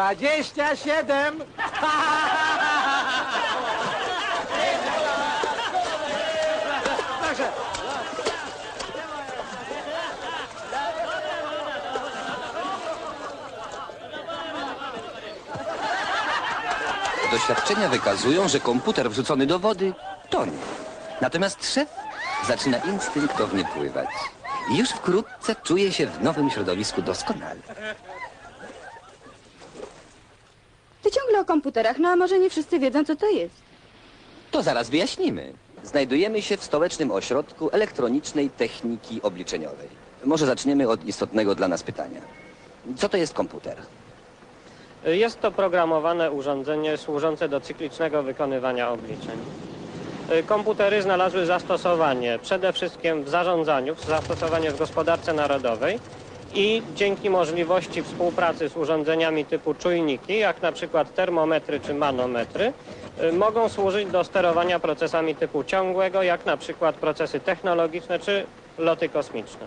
Dwadzieścia siedem. Doświadczenia wykazują, że komputer wrzucony do wody tonie. Natomiast szef zaczyna instynktownie pływać. I już wkrótce czuje się w nowym środowisku doskonale. O komputerach, no a może nie wszyscy wiedzą, co to jest. To zaraz wyjaśnimy. Znajdujemy się w stołecznym ośrodku elektronicznej techniki obliczeniowej. Może zaczniemy od istotnego dla nas pytania. Co to jest komputer? Jest to programowane urządzenie służące do cyklicznego wykonywania obliczeń. Komputery znalazły zastosowanie przede wszystkim w zarządzaniu, w zastosowanie w gospodarce narodowej i dzięki możliwości współpracy z urządzeniami typu czujniki, jak na przykład termometry czy manometry, y, mogą służyć do sterowania procesami typu ciągłego, jak na przykład procesy technologiczne czy loty kosmiczne.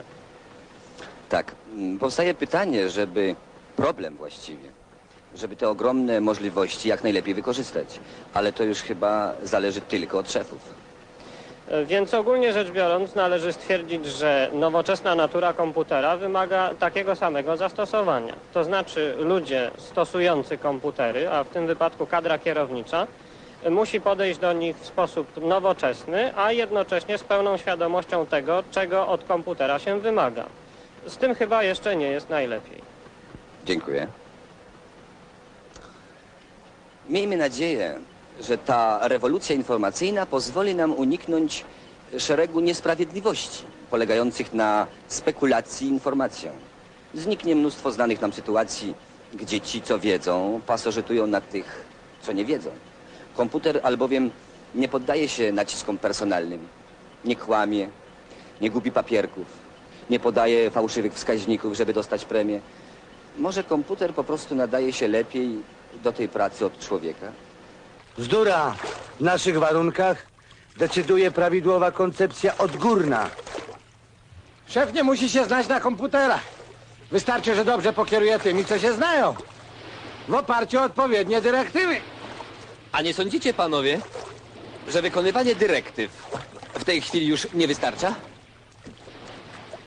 Tak, mm, powstaje pytanie, żeby problem właściwie, żeby te ogromne możliwości jak najlepiej wykorzystać. Ale to już chyba zależy tylko od szefów. E, Więc ogólnie rzecz biorąc należy stwierdzić, że nowoczesna natura komputera wymaga takiego samego zastosowania. To znaczy ludzie stosujący komputery, a w tym wypadku kadra kierownicza, e, musi podejść do nich w sposób nowoczesny, a jednocześnie z pełną świadomością tego, czego od komputera się wymaga. Z tym chyba jeszcze nie jest najlepiej. Dziękuję. Miejmy nadzieję, że ta rewolucja informacyjna pozwoli nam uniknąć szeregu niesprawiedliwości polegających na spekulacji informacją. Zniknie mnóstwo znanych nam sytuacji, gdzie ci, co wiedzą, pasożytują na tych, co nie wiedzą. Komputer albowiem nie poddaje się naciskom personalnym, nie kłamie, nie gubi papierków, nie podaje fałszywych wskaźników, żeby dostać premię. Może komputer po prostu nadaje się lepiej do tej pracy od człowieka? Bzdura. W naszych warunkach decyduje prawidłowa koncepcja odgórna. Szef nie musi się znać na komputerach. Wystarczy, że dobrze pokieruje tymi, co się znają. W oparciu o odpowiednie dyrektywy. A nie sądzicie, panowie, że wykonywanie dyrektyw w tej chwili już nie wystarcza?